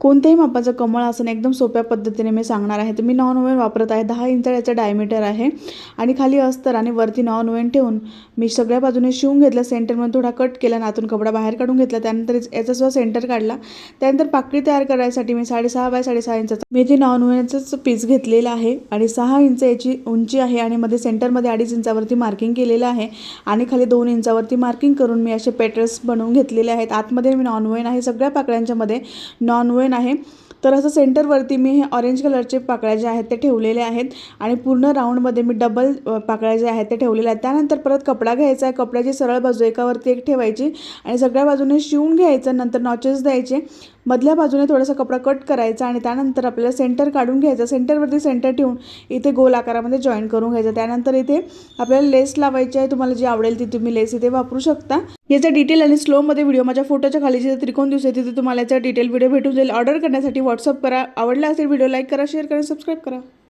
कोणत्याही मापाचं कमळ आसन एकदम सोप्या पद्धतीने मी सांगणार आहे. तर मी नॉन ओवन वापरत आहे. दहा इंच याचं डायमीटर आहे. आणि खाली अस्तर आणि वरती नॉन ओव्हन ठेवून मी सगळ्या बाजूने शिवून घेतलं. सेंटरमध्ये थोडा कट केला नातून कपडा बाहेर काढून घेतला. त्यानंतर याचा सुद्धा सेंटर काढला. त्यानंतर पाकळी तयार करायसाठी मी साडेसहा बाय साडेसहा इंचाचा मी इथे नॉन ओव्हनचंच पीस घेतलेला आहे. आणि सहा इंच याची उंची आहे आणि मध्ये सेंटरमध्ये अडीच इंचावरती मार्किंग केलेलं आहे. आणि खाली दोन इंचावरती मार्किंग करून मी असे पेटर्स बनवून घेतलेले आहेत. आतमध्ये मी नॉन ओव्हन आहे. सगळ्या पाकळ्यांच्यामध्ये नॉन नॉन ओव्हन आहे. तर असं सेंटरवरती मी हे ऑरेंज कलरचे पाकळ्या जे आहेत ते ठेवलेले आहेत आणि पूर्ण राऊंडमध्ये मी डबल पाकळ्या जे आहेत ते ठेवलेल्या आहेत. त्यानंतर परत कपडा घ्यायचा आहे. कपड्याची सरळ बाजू एकावरती एक ठेवायची आणि सगळ्या बाजूने शिवून घ्यायचं. नंतर नॉचेस द्यायचे. मधल्या बाजूने थोडासा कपडा कट करायचा आणि त्यानंतर आपल्याला सेंटर काढून घ्यायचं. सेंटरवरती सेंटर ठेवून इथे गोल आकारामध्ये जॉईन करून घ्यायचं. त्यानंतर इथे आपल्याला लेस लावायची आहे. तुम्हाला जी आवडेल ती तुम्ही लेस इथे वापरू शकता. याचा डिटेल आणि स्लोमध्ये व्हिडिओ माझ्या फोटोच्या खाली जिथे त्रिकोण दिवस तिथे तुम्हाला याचा डिटेल व्हिडिओ भेटून जाईल. ऑर्डर करण्यासाठी व्हॉट्सअप करा. आवडला असेल व्हिडिओ लाईक करा शेअर करा सबस्क्राईब करा.